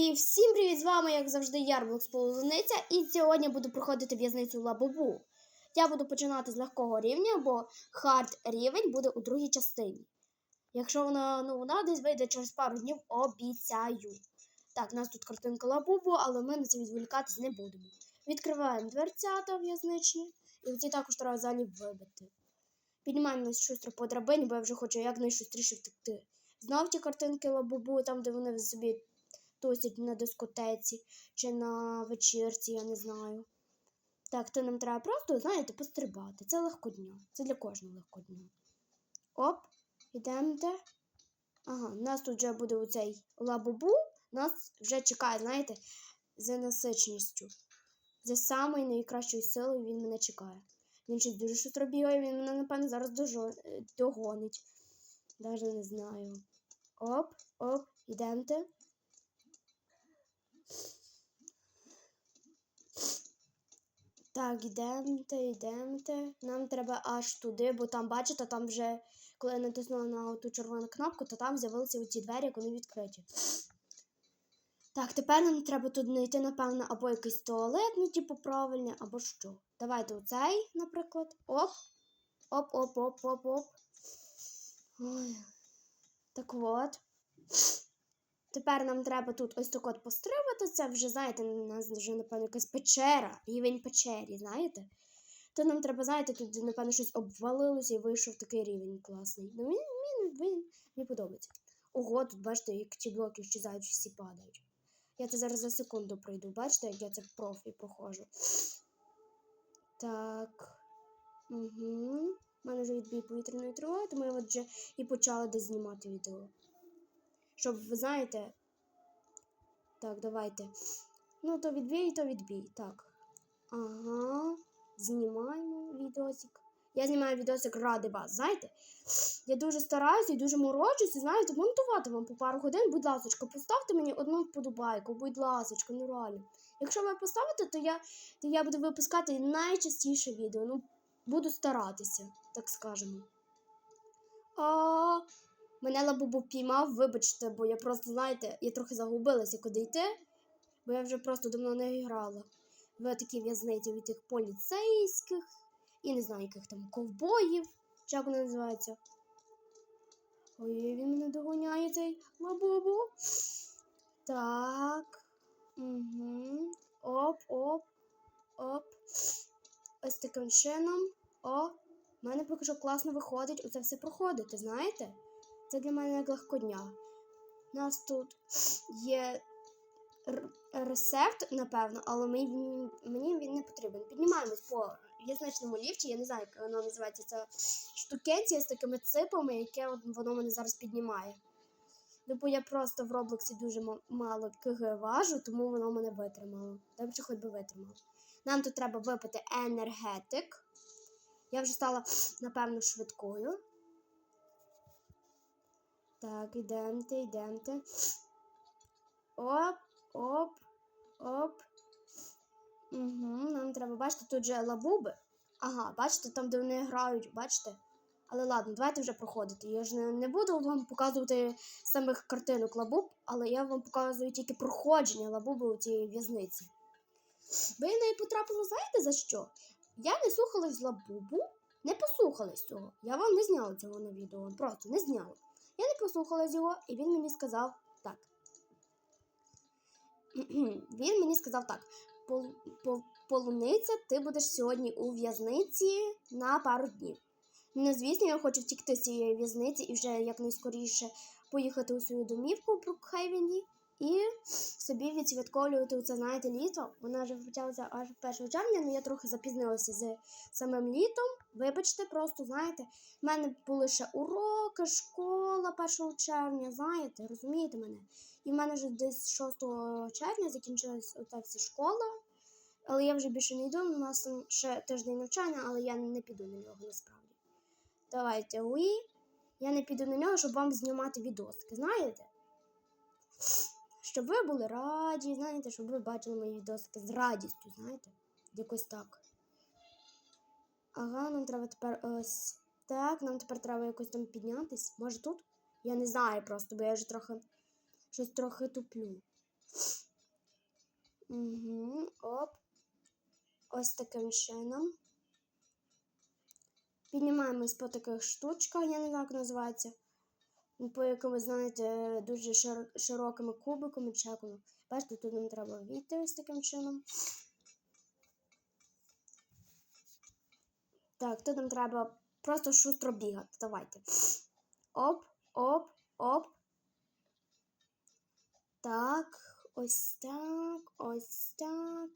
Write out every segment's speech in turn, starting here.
І всім привіт з вами, як завжди, Ярблокс Полуниця. І сьогодні буду проходити в'язницю Лабубу. Я буду починати з легкого рівня, бо хард рівень буде у другій частині. Якщо вона, ну, вона десь вийде через пару днів, обіцяю. Так, у нас тут картинка Лабубу, але ми на це відволікатись не будемо. Відкриваємо дверцята в'язничні, і ці також треба взагалі вибити. Піднімаємось шустро по драбині, бо я вже хочу якнайшустріше втекти. Знов ті картинки Лабубу, там, де вони собі тусять на дискотеці чи на вечірці, я не знаю. Так, то нам треба просто, знаєте, пострибати. Це легкодня. Це для кожного легкодня. Оп, ідемте. Ага, у нас тут вже буде оцей лабубу. Нас вже чекає, знаєте, за насичністю. За самою найкращою силою він мене чекає. Він щось дуже щось швидко бігає, він мене, напевно, зараз е, догонить. Даже не знаю. Оп, оп, ідемте. Так, йдемте, йдемте. Нам треба аж туди, бо там, бачите, там вже, коли я натиснула на ту червону кнопку, то там з'явилися оці двері, як вони відкриті. Так, тепер нам треба тут знайти, напевно, або якийсь туалет, ну, типу, правильний, або що. Давайте оцей, наприклад. Оп. Оп, оп, оп, оп, оп. Ой. Так от. Тепер нам треба тут ось так от пострибати. Це вже, знаєте, у нас вже, напевно, якась печера, рівень печері, знаєте? То нам треба, знаєте, тут, напевно, щось обвалилося і вийшов такий рівень класний. Ну, він, він, він мені подобається. Ого, тут бачите, як ті блоки щезають, всі падають. Я це зараз за секунду пройду. Бачите, як я це профі проходжу. Так. Угу. У мене вже відбій повітряної тривоги, тому я от вже і почала десь знімати відео. Щоб ви знаєте. Так, давайте. Ну, то відбій, то відбій. Так. Ага. Знімаємо відосик. Я знімаю відосик ради вас, знаєте? Я дуже стараюся і дуже морочуся, знаєте, монтувати вам по пару годин, будь ласка, поставте мені одну вподобайку, будь ласка, ну реально. Якщо ви поставите, то я, то я буду випускати найчастіше відео. Ну, буду старатися, так скажемо. А, мене лабубу піймав, вибачте, бо я просто, знаєте, я трохи загубилася, куди йти, бо я вже просто давно не грала в такі в'язниці від тих поліцейських і не знаю, яких там ковбоїв, чи як вони називаються. Ой, він мене догоняє цей лабубу. Так. Угу. Оп, оп, оп. Ось таким чином. О, в мене поки що класно виходить оце все проходити, знаєте? Це для мене як легкодня. У нас тут є р- рецепт, напевно, але мені, він не потрібен. Піднімаємось по в'язничному ліфті, я не знаю, як воно називається. Це штукенція з такими ципами, яке воно мене зараз піднімає. Бо я просто в Роблоксі дуже мало КГ важу, тому воно мене витримало. Добре, хоч би витримало. Нам тут треба випити енергетик. Я вже стала, напевно, швидкою. Так, ідемте, ідемте. Оп, оп, оп. Угу, нам треба, бачите, тут же лабуби. Ага, бачите, там, де вони грають, бачите? Але ладно, давайте вже проходити. Я ж не, не буду вам показувати самих картинок лабуб, але я вам показую тільки проходження лабуби у цій в'язниці. Ви в неї потрапили, знаєте за що? Я не слухалась лабубу, не послухалась цього. Я вам не зняла цього на відео, просто не зняла. Я не послухалась його, і він мені сказав так. Він мені сказав так: «Пол- по- полуниця, ти будеш сьогодні у в'язниці на пару днів. Ну, звісно, я хочу втікти з цієї в'язниці і вже якнайскоріше поїхати у свою домівку в Брукхейвені і собі відсвятковлювати це, знаєте, літо. Вона вже почалася аж 1 червня, але я трохи запізнилася з самим літом. Вибачте, просто знаєте, в мене були ще уроки, школа 1 червня, знаєте, розумієте мене? І в мене вже десь 6 червня закінчилась ота вся школа. Але я вже більше не йду, у нас там ще тиждень навчання, але я не піду на нього насправді. Давайте уї. Я не піду на нього, щоб вам знімати відоски, знаєте? Щоб ви були раді, знаєте, щоб ви бачили мої відоски з радістю, знаєте? Якось так. Ага, нам треба тепер ось так. Нам тепер треба якось там піднятись. Може тут? Я не знаю просто, бо я вже трохи щось трохи туплю. Угу, оп. Ось таким чином. Піднімаємось по таких штучках, я не знаю, як називається. Ну, По якими, знаєте, дуже широкими кубиками чеками. Бачите, тут нам треба війти ось таким чином. Так, тут нам треба просто шустро бігати. Давайте. Оп, оп, оп. Так, ось так, ось так.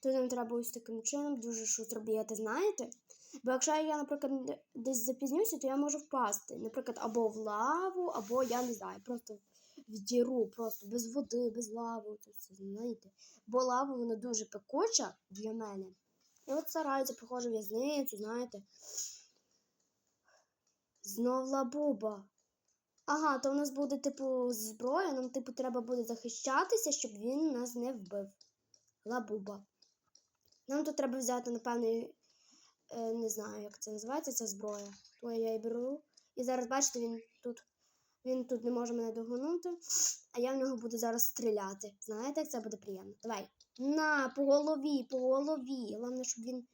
Тут нам треба ось таким чином дуже шустро бігати, знаєте? Бо якщо я, наприклад, десь запізнюся, то я можу впасти. Наприклад, або в лаву, або я не знаю, просто в діру, просто без води, без лави. Це знаєте. Бо лава вона дуже пекуча для мене. І от стараюся, приходжу в'язницю, знаєте. Знов лабуба. Ага, то у нас буде, типу, зброя, нам, типу, треба буде захищатися, щоб він нас не вбив. Лабуба. Нам тут треба взяти, напевно, не знаю, як це називається, ця зброя. То я її беру. І зараз, бачите, він тут. Він тут не може мене догонути, а я в нього буду зараз стріляти. Знаєте, як це буде приємно? Давай. На, по голові, по голові. Головне, щоб він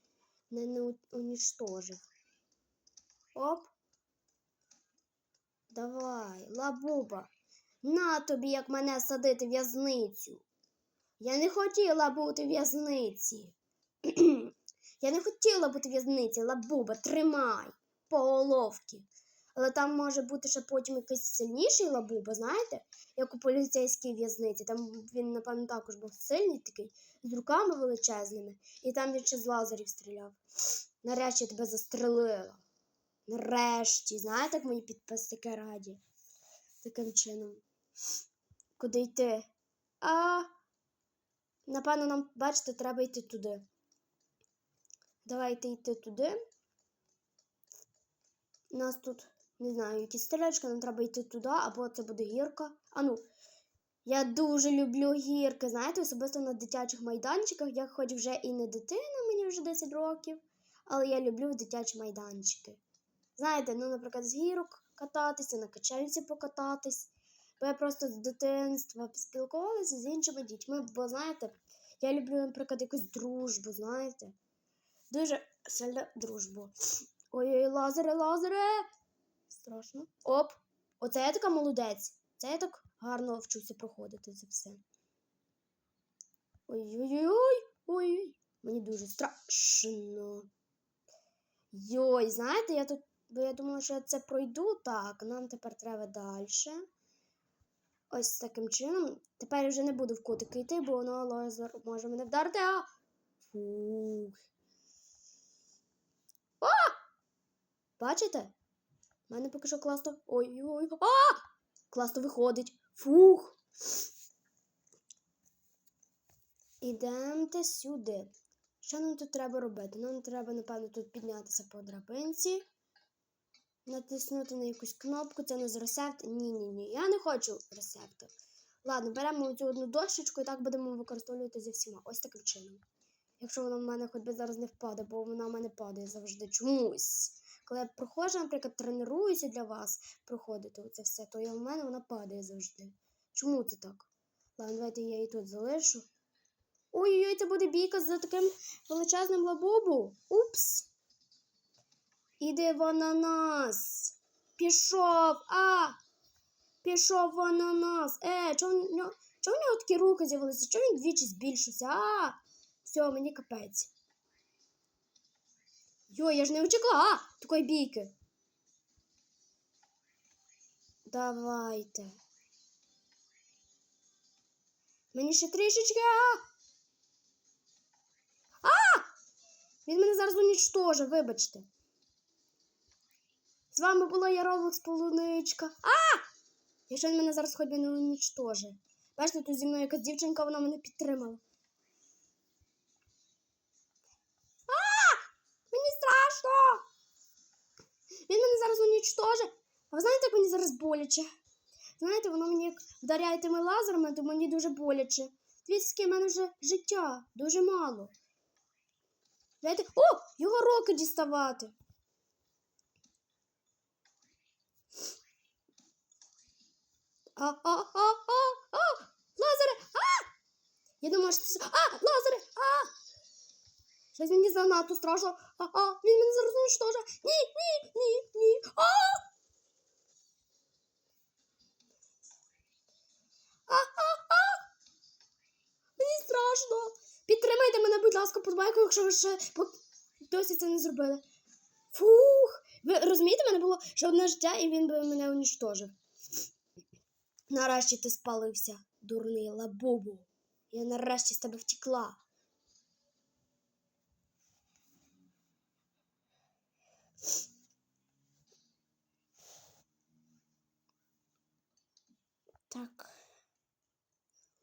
не, не уніштожив. Оп. Давай, лабуба. На тобі, як мене садити в в'язницю. Я не хотіла бути в'язниці. Я не хотіла бути в'язниці, лабуба, тримай по головки. Але там може бути ще потім якийсь сильніший лабуба, знаєте, як у поліцейській в'язниці. Там він, напевно, також був сильний такий, з руками величезними, і там він ще з лазерів стріляв. Нарешті я тебе застрелила. Нарешті, знаєте, як мої підписники раді. Таким чином. Куди йти? А, напевно, нам, бачите, треба йти туди. Давайте йти туди. У нас тут, не знаю, якісь стрілечки, нам треба йти туди, або це буде гірка. А ну, я дуже люблю гірки. Знаєте, особисто на дитячих майданчиках. Я хоч вже і не дитина, мені вже 10 років, але я люблю дитячі майданчики. Знаєте, ну, наприклад, з гірок кататися, на качельці покататись. Бо я просто з дитинства спілкувалася з іншими дітьми, бо знаєте, я люблю, наприклад, якусь дружбу, знаєте. Дуже сильну дружбу. Ой-ой, лазери, лазери! Страшно. Оп! Оце я така молодець. Це я так гарно вчуся проходити це все. Ой-ой-ой! Ой! Мені дуже страшно. Йой, знаєте, я тут. Бо я думала, що я це пройду. Так, нам тепер треба далі. Ось таким чином. Тепер я вже не буду в кутики йти, бо воно лазер може мене вдарити. А! Фух. А! Бачите? У мене поки що класно. Ой-ой. А! Класно виходить. Фух. Ідемте сюди. Що нам тут треба робити? Нам треба, напевно, тут піднятися по драбинці. Натиснути на якусь кнопку, це не з рецепт. Ні, ні, ні. Я не хочу рецепту. Ладно, беремо цю одну дощечку і так будемо використовувати зі всіма. Ось таким чином. Якщо вона в мене хоч би зараз не впаде, бо вона в мене падає завжди чомусь. Коли я проходжу, наприклад, тренуюся для вас проходити це все, то я в мене вона падає завжди. Чому це так? Ладно, давайте я її тут залишу. Ой-ой-ой, це буде бійка за таким величезним лабубу. Упс. Іде вон на нас. Пішов. А! Пішов вон на нас. Е, чого в нього, такі руки з'явилися? Чого він двічі збільшився? А! Все, мені капець. Йой, я ж не очікувала а, такої бійки. Давайте. Мені ще трішечки. А! а! Він мене зараз унічтожив, вибачте. З вами була я Роблокс Полуничка. А! Якщо він мене зараз хоч би не унічтожив. Бачите, тут зі мною якась дівчинка, вона мене підтримала. Мені страшно. Він мене зараз унічтожить. А ви знаєте, як мені зараз боляче? Знаєте, воно мені вдаряє тими лазерами, то мені дуже боляче. Дивіться, в мене вже життя, дуже мало. Знаєте, о, його роки діставати. А, а, а, лазери! Я думаю, що це... А, лазери! А! Щось мені занадто страшно. А, а, він мене зараз уничтожить. Ні, ні, ні, ні. А! Мені страшно. Підтримайте мене, будь ласка, подбайку, якщо ви ще досі це не зробили. Фух! Ви розумієте, мене було ще одне життя, і він би мене уничтожив. Нарешті ти спалився, дурний лабубу. Я нарешті з тебе втекла. Так.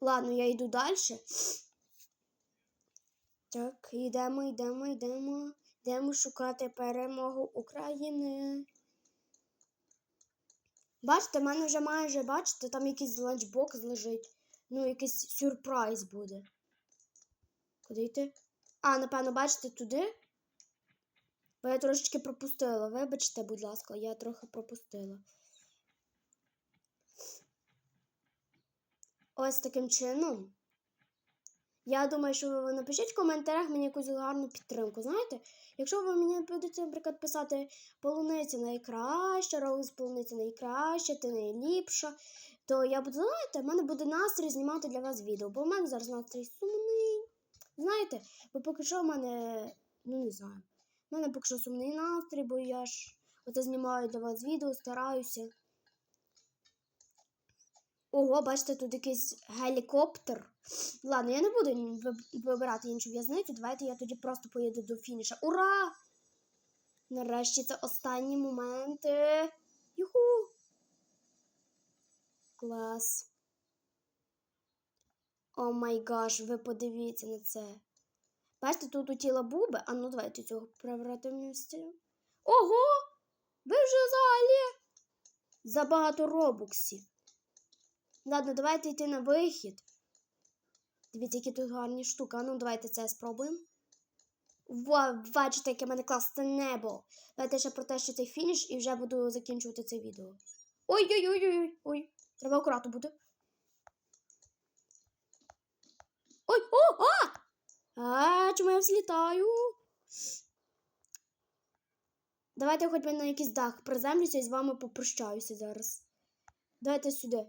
Ладно, я йду далі. Так, йдемо, йдемо, йдемо. Йдемо шукати перемогу України. Бачите, в мене вже майже, бачите, там якийсь ланчбокс лежить. Ну, якийсь сюрприз буде. Куди йти? А, напевно, бачите, туди. Бо я трошечки пропустила. Вибачте, будь ласка, я трохи пропустила. Ось таким чином. Я думаю, що ви напишіть в коментарях мені якусь гарну підтримку. Знаєте, якщо ви мені будете, наприклад, писати полуниця найкраща, роуз полуниця найкраща, ти найліпша, то я буду, знаєте, в мене буде настрій знімати для вас відео, бо в мене зараз настрій сумний. Знаєте, бо поки що в мене, ну не знаю, в мене поки що сумний настрій, бо я ж оце знімаю для вас відео, стараюся. Ого, бачите, тут якийсь гелікоптер. Ладно, я не буду вибирати іншу в'язницю. Давайте я тоді просто поїду до фініша. Ура! Нарешті це останні моменти. Юху! Клас. О май гаш, ви подивіться на це. Бачите, тут у тіла буби. А ну давайте цього превратимося. Ого! Ви вже взагалі забагато робоксів. Ладно, давайте йти на вихід. Дивіться, які тут гарні штуки. А ну, давайте це спробуємо. Во, бачите, яке в мене класне небо. Давайте ще про те, що це фініш, і вже буду закінчувати це відео. Ой-ой-ой-ой! Ой, треба акуратно бути. Ой, о, а! А, чому я взлітаю? Давайте хоч би на якийсь дах приземлюся і з вами попрощаюся зараз. Давайте сюди.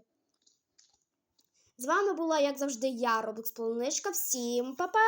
З вами була, як завжди, я, Робокс Полуничка. Всім па-па!